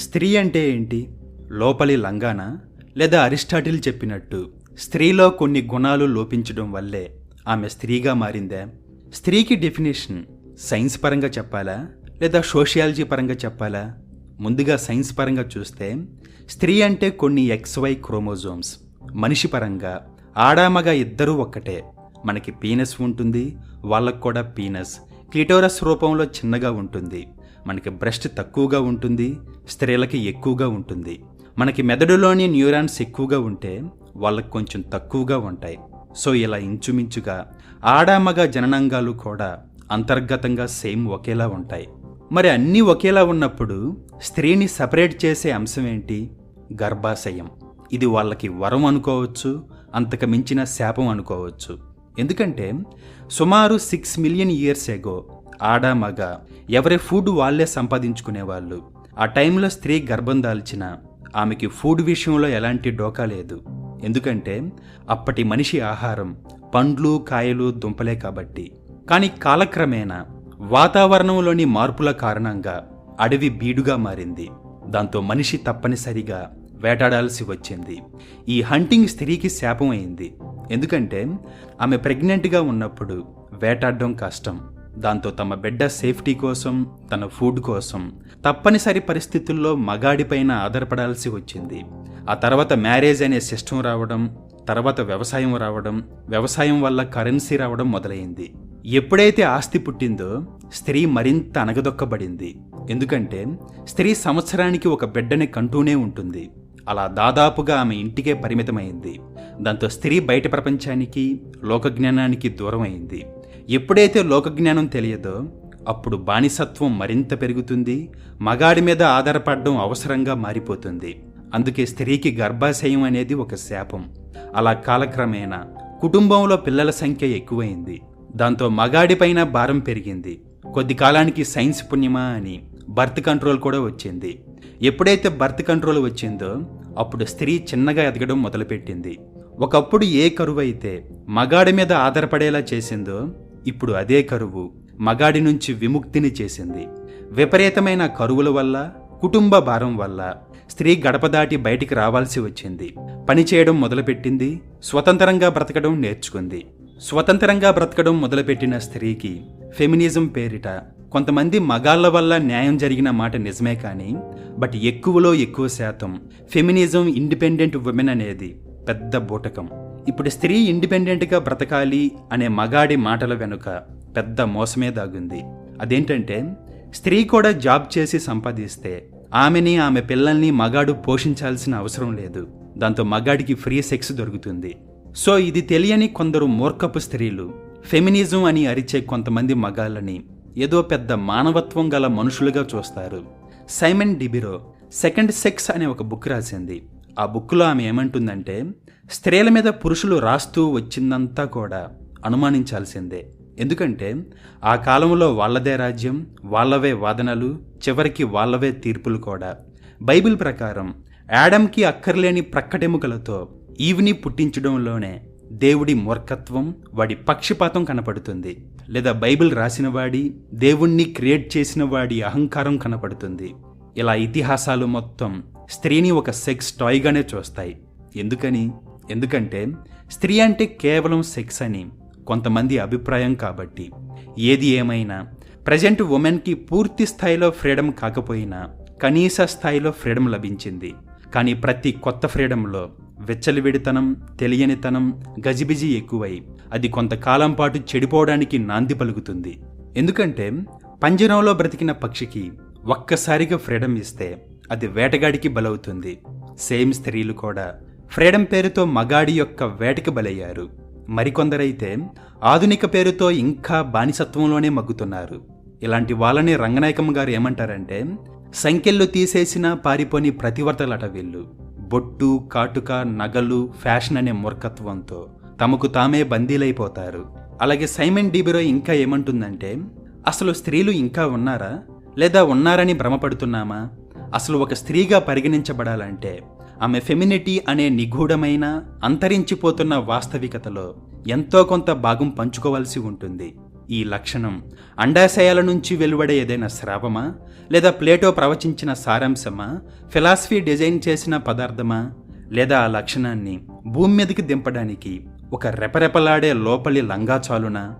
స్త్రీ అంటే ఏంటి? లోపలి లంగానా? లేదా అరిస్టాటిల్ చెప్పినట్టు స్త్రీలో కొన్ని గుణాలు లోపించడం వల్లే ఆమె స్త్రీగా మారిందా? స్త్రీకి డెఫినేషన్ సైన్స్ పరంగా చెప్పాలా? లేదా సోషియాలజీ పరంగా చెప్పాలా? ముందుగా సైన్స్ పరంగా చూస్తే స్త్రీ అంటే కొన్ని ఎక్స్వై క్రోమోజోమ్స్ మనిషి పరంగా ఆడామగ ఇద్దరూ ఒక్కటే. మనకి పీనస్ ఉంటుంది వాళ్ళకు కూడా పీనస్ క్లిటోరస్ రూపంలో చిన్నగా ఉంటుంది. మనకి బ్రెస్ట్ తక్కువగా ఉంటుంది స్త్రీలకి ఎక్కువగా ఉంటుంది. మనకి మెదడులోని న్యూరాన్స్ ఎక్కువగా ఉంటే వాళ్ళకి కొంచెం తక్కువగా ఉంటాయి. సో ఇలా ఇంచుమించుగా ఆడామగ జననాంగాలు కూడా అంతర్గతంగా సేమ్ ఒకేలా ఉంటాయి. మరి అన్నీ ఒకేలా ఉన్నప్పుడు స్త్రీని సపరేట్ చేసే అంశం ఏంటి? గర్భాశయం. ఇది వాళ్ళకి వరం అనుకోవచ్చు అంతకు మించిన శాపం అనుకోవచ్చు. ఎందుకంటే సుమారు సిక్స్ మిలియన్ ఇయర్స్ ఎగో ఆడ మగ. ఎవరి ఫుడ్ వాళ్ళే సంపాదించుకునేవాళ్ళు. ఆ టైంలో స్త్రీ గర్భం దాల్చిన ఆమెకి ఫుడ్ విషయంలో ఎలాంటి డోకా లేదు. ఎందుకంటే అప్పటి మనిషి ఆహారం పండ్లు కాయలు దుంపలే కాబట్టి. కానీ కాలక్రమేణా వాతావరణంలోని మార్పుల కారణంగా అడవి బీడుగా మారింది. దాంతో మనిషి తప్పనిసరిగా వేటాడాల్సి వచ్చింది. ఈ హంటింగ్ స్త్రీకి శాపం అయింది. ఎందుకంటే ఆమె ప్రెగ్నెంట్గా ఉన్నప్పుడు వేటాడడం కష్టం. దాంతో తమ బిడ్డ సేఫ్టీ కోసం తన ఫుడ్ కోసం తప్పనిసరి పరిస్థితుల్లో మగాడిపైన ఆధారపడాల్సి వచ్చింది. ఆ తర్వాత మ్యారేజ్ అనే సిస్టమ్ రావడం తర్వాత వ్యవసాయం రావడం వ్యవసాయం వల్ల కరెన్సీ రావడం మొదలైంది. ఎప్పుడైతే ఆస్తి పుట్టిందో స్త్రీ మరింత అనగదొక్కబడింది ఎందుకంటే స్త్రీ సంవత్సరానికి ఒక బిడ్డని కంటూనే ఉంటుంది. అలా దాదాపుగా ఆమె ఇంటికే పరిమితమైంది. దాంతో స్త్రీ బయట ప్రపంచానికి లోకజ్ఞానానికి దూరం అయింది ఎప్పుడైతే లోకజ్ఞానం తెలియదో అప్పుడు బానిసత్వం మరింత పెరుగుతుంది మగాడి మీద ఆధారపడడం అవసరంగా మారిపోతుంది. అందుకే స్త్రీకి గర్భాశయం అనేది ఒక శాపం. అలా కాలక్రమేణా కుటుంబంలో పిల్లల సంఖ్య ఎక్కువైంది. దాంతో మగాడిపైన భారం పెరిగింది. కొద్ది కాలానికి సైన్స్ పుణ్యమా అని బర్త్ కంట్రోల్ కూడా వచ్చింది. ఎప్పుడైతే బర్త్ కంట్రోల్ వచ్చిందో అప్పుడు స్త్రీ చిన్నగా ఎదగడం మొదలుపెట్టింది. ఒకప్పుడు ఏ కరువు అయితే మగాడి మీద ఆధారపడేలా చేసిందో ఇప్పుడు అదే కరువు మగాడి నుంచి విముక్తిని చేసింది. విపరీతమైన కరువుల వల్ల కుటుంబ భారం వల్ల స్త్రీ గడప దాటి బయటికి రావాల్సి వచ్చింది. పని చేయడం మొదలుపెట్టింది స్వతంత్రంగా బ్రతకడం నేర్చుకుంది. స్వతంత్రంగా బ్రతకడం మొదలుపెట్టిన స్త్రీకి ఫెమినిజం పేరిట కొంతమంది మగాళ్ళ వల్ల న్యాయం జరిగిన మాట నిజమే కానీ బట్ ఎక్కువలో ఎక్కువ శాతం ఫెమినిజం ఇండిపెండెంట్ ఉమెన్ అనేది పెద్ద బూటకం. ఇప్పుడు స్త్రీ ఇండిపెండెంట్గా బ్రతకాలి అనే మగాడి మాటల వెనుక పెద్ద మోసమే దాగుంది. అదేంటంటే స్త్రీ కూడా జాబ్ చేసి సంపాదిస్తే ఆమెని ఆమె పిల్లల్ని మగాడు పోషించాల్సిన అవసరం లేదు. దాంతో మగాడికి ఫ్రీ సెక్స్ దొరుకుతుంది. సో ఇది తెలియని కొందరు మూర్ఖపు స్త్రీలు ఫెమినిజం అని అరిచే కొంతమంది మగాళ్ళని ఏదో పెద్ద మానవత్వం గల మనుషులుగా చూస్తారు. సైమన్ డిబిరో సెకండ్ సెక్స్ అనే ఒక బుక్ రాసింది. ఆ బుక్లో ఆమె ఏమంటుందంటే స్త్రీల మీద పురుషులు రాస్తూ వచ్చిందంతా కూడా అనుమానించాల్సిందే. ఎందుకంటే ఆ కాలంలో వాళ్ళదే రాజ్యం వాళ్ళవే వాదనలు చివరికి వాళ్ళవే తీర్పులు కూడా. బైబిల్ ప్రకారం యాడమ్కి అక్కర్లేని ప్రక్కటెముకలతో ఈవిని పుట్టించడంలోనే దేవుడి మూర్ఖత్వం వాడి పక్షపాతం కనపడుతుంది. లేదా బైబిల్ రాసినవాడి దేవుణ్ణి క్రియేట్ చేసిన వాడి అహంకారం కనపడుతుంది. ఇలా ఇతిహాసాలు మొత్తం స్త్రీని ఒక సెక్స్ టాయ్గానే చూస్తాయి. ఎందుకని? ఎందుకంటే స్త్రీ అంటే కేవలం సెక్స్ అని కొంతమంది అభిప్రాయం కాబట్టి. ఏది ఏమైనా ప్రజెంట్ ఉమెన్కి పూర్తి స్థాయిలో ఫ్రీడమ్ కాకపోయినా కనీస స్థాయిలో ఫ్రీడమ్ లభించింది. కానీ ప్రతి కొత్త ఫ్రీడంలో వెచ్చలివిడితనం తెలియనితనం గజిబిజి ఎక్కువై అది కొంతకాలం పాటు చెడిపోవడానికి నాంది పలుకుతుంది. ఎందుకంటే పంజరంలో బ్రతికిన పక్షికి ఒక్కసారిగా ఫ్రీడమ్ ఇస్తే అది వేటగాడికి బలవుతుంది. సేమ్ స్త్రీలు కూడా. ఫ్రీడమ్ పేరుతో మగాడి యొక్క వేటకి బలయ్యారు. మరికొందరైతే ఆధునిక పేరుతో ఇంకా బానిసత్వంలోనే మగ్గుతున్నారు. ఇలాంటి వాళ్ళని రంగనాయకమ్మ గారు ఏమంటారంటే సంఖ్యలు తీసేసిన పారిపోని ప్రతివర్తలట వీళ్ళు. బొట్టు కాటుక నగలు ఫ్యాషన్ అనే మూర్ఖత్వంతో తమకు తామే బందీలైపోతారు. అలాగే సైమన్ డీబిరో ఇంకా ఏమంటుందంటే అసలు స్త్రీలు ఇంకా ఉన్నారా? లేదా ఉన్నారని భ్రమపడుతున్నామా? అసలు ఒక స్త్రీగా పరిగణించబడాలంటే ఆమె ఫెమినిటీ అనే నిగూఢమైన అంతరించిపోతున్న వాస్తవికతలో ఎంతో కొంత భాగం పంచుకోవాల్సి ఉంటుంది. ఈ లక్షణం అండాశయాల నుంచి వెలువడే ఏదైనా స్రావమా? లేదా ప్లేటో ప్రవచించిన సారాంశమా? ఫిలాసఫీ డిజైన్ చేసిన పదార్థమా? లేదా ఆ లక్షణాన్ని భూమి మీదకి దింపడానికి ఒక రెపరెపలాడే లోపలి లంగా చాలునా?